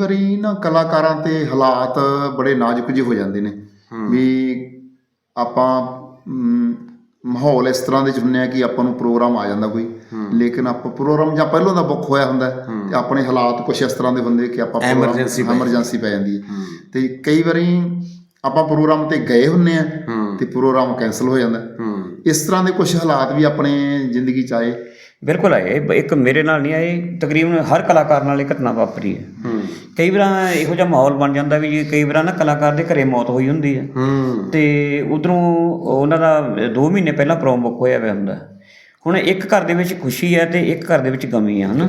ਵਾਰੀ ਨਾ ਕਲਾਕਾਰਾਂ ਤੇ ਹਾਲਾਤ ਬੜੇ ਨਾਜ਼ੁਕ ਜਿਹੇ ਹੋ ਜਾਂਦੇ ਨੇ। ਵੀ ਆਪਾਂ ਮਾਹੌਲ ਇਸ ਤਰ੍ਹਾਂ ਦੇ ਚ ਹੁੰਨੇ ਆ ਕਿ ਆਪਾਂ ਨੂੰ ਪ੍ਰੋਗਰਾਮ ਆ ਜਾਂਦਾ ਕੋਈ। ਲੇਕਿਨ ਆਪਾਂ ਪ੍ਰੋਗਰਾਮ ਜਾਂ ਪਹਿਲਾਂ ਦਾ ਬੁੱਕ ਹੋਇਆ ਹੁੰਦਾ ਤੇ ਆਪਣੇ ਹਾਲਾਤ ਕੁਝ ਇਸ ਤਰ੍ਹਾਂ ਦੇ ਹੁੰਦੇ ਕਿ ਆਪਾਂ ਪੈ ਐਮਰਜੈਂਸੀ ਪੈ ਜਾਂਦੀ ਹੈ। ਤੇ ਕਈ ਵਾਰੀ ਆਪਾਂ ਪ੍ਰੋਗਰਾਮ ਤੇ ਗਏ ਹੁੰਨੇ ਆ ਤੇ ਪ੍ਰੋਗਰਾਮ ਕੈਨਸਲ ਹੋ ਜਾਂਦਾ। ਇਸ ਤਰ੍ਹਾਂ ਦੇ ਕੁਝ ਹਾਲਾਤ ਵੀ ਆਪਣੇ ਜ਼ਿੰਦਗੀ ਚ ਆਏ। ਬਿਲਕੁਲ ਆਏ। ਇੱਕ ਮੇਰੇ ਨਾਲ ਨਹੀਂ ਆਏ। ਤਕਰੀਬਨ ਹਰ ਕਲਾਕਾਰ ਨਾਲ ਇਹ ਘਟਨਾ ਵਾਪਰੀ ਹੂੰ। ਕਈ ਵਾਰ ਇਹੋ ਜਿਹਾ ਮਾਹੌਲ ਬਣ ਜਾਂਦਾ ਵੀ ਜੇ ਕਈ ਵਾਰ ਨਾ ਕਲਾਕਾਰ ਦੇ ਘਰੇ ਮੌਤ ਹੋਈ ਹੁੰਦੀ ਹੈ। ਤੇ ਉਧਰੋਂ ਉਹਨਾਂ ਦਾ 2 ਮਹੀਨੇ ਪਹਿਲਾਂ ਪ੍ਰੋਮ ਬੁੱਕ ਹੋਇਆ ਹੋਇਆ ਹੁੰਦਾ। ਹੁਣ ਇੱਕ ਘਰ ਦੇ ਵਿੱਚ ਖੁਸ਼ੀ ਹੈ ਤੇ ਇੱਕ ਘਰ ਦੇ ਵਿੱਚ ਗਮੀ ਹੈ ਹਨਾ?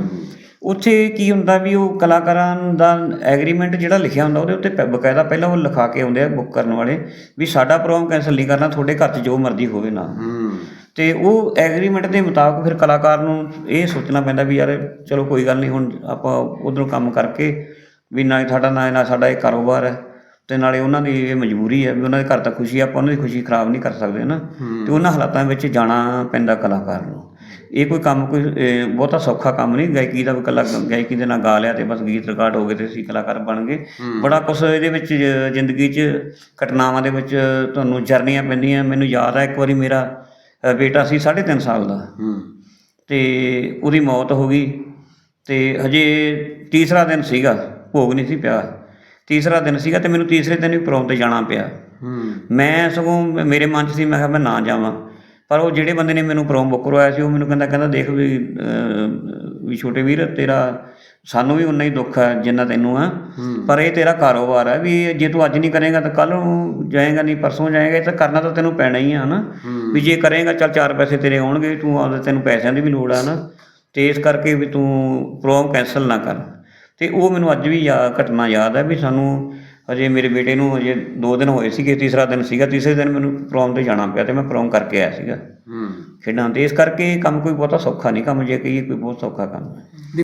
ਉੱਥੇ ਕੀ ਹੁੰਦਾ ਵੀ ਉਹ ਕਲਾਕਾਰਾਂ ਦਾ ਐਗਰੀਮੈਂਟ ਜਿਹੜਾ ਲਿਖਿਆ ਹੁੰਦਾ ਉਹਦੇ ਉੱਤੇ ਬਕਾਇਦਾ ਪਹਿਲਾਂ ਉਹ ਲਿਖਾ ਕੇ ਆਉਂਦੇ ਆ ਬੁੱਕ ਕਰਨ ਵਾਲੇ ਵੀ ਸਾਡਾ ਪ੍ਰੋਗਰਾਮ ਕੈਂਸਲ ਨਹੀਂ ਕਰਨਾ ਤੁਹਾਡੇ ਘਰ 'ਚ ਜੋ ਮਰਜ਼ੀ ਹੋਵੇ ਨਾ। ਹੂੰ ਤੇ ਉਹ ਐਗਰੀਮੈਂਟ ਦੇ ਮੁਤਾਬਕ ਫਿਰ ਕਲਾਕਾਰ ਨੂੰ ਇਹ ਸੋਚਣਾ ਪੈਂਦਾ ਵੀ ਯਾਰ ਚਲੋ ਕੋਈ ਗੱਲ ਨਹੀਂ ਹੁਣ ਆਪਾਂ ਉਧਰੋਂ ਕੰਮ ਕਰਕੇ ਵੀ ਨਾ ਸਾਡਾ ਨਾ ਨਾ ਸਾਡਾ ਇਹ ਕਾਰੋਬਾਰ ਹੈ ਤੇ ਨਾਲੇ ਉਹਨਾਂ ਦੀ ਇਹ ਮਜਬੂਰੀ ਹੈ ਵੀ ਉਹਨਾਂ ਦੇ ਘਰ ਤਾਂ ਖੁਸ਼ੀ ਆਪਾਂ ਉਹਨਾਂ ਦੀ ਖੁਸ਼ੀ ਖਰਾਬ ਨਹੀਂ ਕਰ ਸਕਦੇ ਨਾ ਤੇ ਉਹਨਾਂ ਹਾਲਾਤਾਂ ਵਿੱਚ ਜਾਣਾ ਪੈਂਦਾ ਕਲਾਕਾਰ ਨੂੰ। ਇਹ ਕੋਈ ਕੰਮ ਕੋਈ ਬਹੁਤਾ ਸੌਖਾ ਕੰਮ ਨਹੀਂ ਗਾਇਕੀ ਦਾ ਵੀ ਇਕੱਲਾ ਗਾਇਕੀ ਦੇ ਨਾਲ ਗਾ ਲਿਆ ਤੇ ਬਸ ਗੀਤ ਰਿਕਾਰਡ ਹੋ ਗਏ ਤੇ ਅਸੀਂ ਕਲਾਕਾਰ ਬਣ ਗਏ। ਬੜਾ ਕੁਝ ਇਹਦੇ ਵਿੱਚ ਜ਼ਿੰਦਗੀ 'ਚ ਘਟਨਾਵਾਂ ਦੇ ਵਿੱਚ ਤੁਹਾਨੂੰ ਜਰਨੀਆਂ ਪੈਂਦੀਆਂ ਮੈਨੂੰ ਯਾਦ ਹੈ ਇੱਕ ਵਾਰੀ ਮੇਰਾ ਬੇਟਾ ਸੀ 3.5 ਸਾਲ ਦਾ। ਹੂੰ। ਤੇ ਉਹਦੀ ਮੌਤ ਹੋ ਗਈ ਤੇ ਹਜੇ ਤੀਸਰਾ ਦਿਨ ਸੀਗਾ ਭੋਗ ਨਹੀਂ ਸੀ ਪਿਆ। ਤੀਸਰਾ ਦਿਨ ਸੀਗਾ ਤੇ ਮੈਨੂੰ ਤੀਸਰੇ ਦਿਨ ਵੀ ਪ੍ਰੋਮ ਤੇ ਜਾਣਾ ਪਿਆ। ਹੂੰ। ਮੈਂ ਸਗੋਂ ਮੇਰੇ ਮਨ 'ਚ ਸੀ ਮੈਂ ਕਿਹਾ ਮੈਂ ਨਾ ਜਾਵਾਂ। ਪਰ ਉਹ ਜਿਹੜੇ ਬੰਦੇ ਨੇ ਮੈਨੂੰ ਪ੍ਰੋਮ ਬੁੱਕ ਕਰਵਾਇਆ ਸੀ ਉਹ ਮੈਨੂੰ ਕਹਿੰਦਾ ਕਹਿੰਦਾ ਦੇਖ ਵੀ ਵੀ ਛੋਟੇ ਵੀਰ ਤੇਰਾ ਸਾਨੂੰ ਵੀ ਉਨਾ ਹੀ ਦੁੱਖ ਹੈ ਜਿੰਨਾ ਤੈਨੂੰ ਆ ਪਰ ਇਹ ਤੇਰਾ ਕਾਰੋਬਾਰ ਹੈ ਵੀ ਜੇ ਤੂੰ ਅੱਜ ਨਹੀਂ ਕਰੇਗਾ ਤਾਂ ਕੱਲ ਨੂੰ ਜਾਏਗਾ ਨਹੀਂ ਪਰਸੋਂ ਜਾਏਗਾ ਇਹ ਤਾਂ ਕਰਨਾ ਤਾਂ ਤੈਨੂੰ ਪੈਣਾ ਹੀ ਆ ਹਨਾ? ਵੀ ਜੇ ਕਰੇਗਾ ਚੱਲ ਚਾਰ ਪੈਸੇ ਤੇਰੇ ਆਉਣਗੇ ਤੂੰ ਆਪਦੇ ਤੈਨੂੰ ਪੈਸਿਆਂ ਦੀ ਵੀ ਲੋੜ ਆ ਨਾ ਤੇ ਇਸ ਕਰਕੇ ਵੀ ਤੂੰ ਪ੍ਰੋਗਰਾਮ ਕੈਨਸਲ ਨਾ ਕਰ। ਤੇ ਉਹ ਮੈਨੂੰ ਅੱਜ ਵੀ ਯਾ ਘਟਨਾ ਯਾਦ ਹੈ ਵੀ ਸਾਨੂੰ ਅਜੇ ਮੇਰੇ ਬੇਟੇ ਨੂੰ ਅਜੇ 2 ਦਿਨ ਹੋਏ ਸੀਗੇ ਤੀਸਰਾ ਦਿਨ ਸੀਗਾ ਤੀਸਰੇ ਦਿਨ ਮੈਨੂੰ ਪ੍ਰੋਗਰਾਮ ਤੇ ਜਾਣਾ ਪਿਆ ਤੇ ਮੈਂ ਪ੍ਰੋਗਰਾਮ ਕਰਕੇ ਆਇਆ ਸੀਗਾ। ਹੂੰ। ਖੇਡਾਂ ਤੇ ਇਸ ਕਰਕੇ ਕੰਮ ਕੋਈ ਬਹੁਤਾ ਸੌਖਾ ਨਹੀਂ ਕੰਮ ਜੇ ਕਹੀਏ ਕੋਈ ਬਹੁਤ ਸੌਖਾ ਕੰਮ ਹੈ।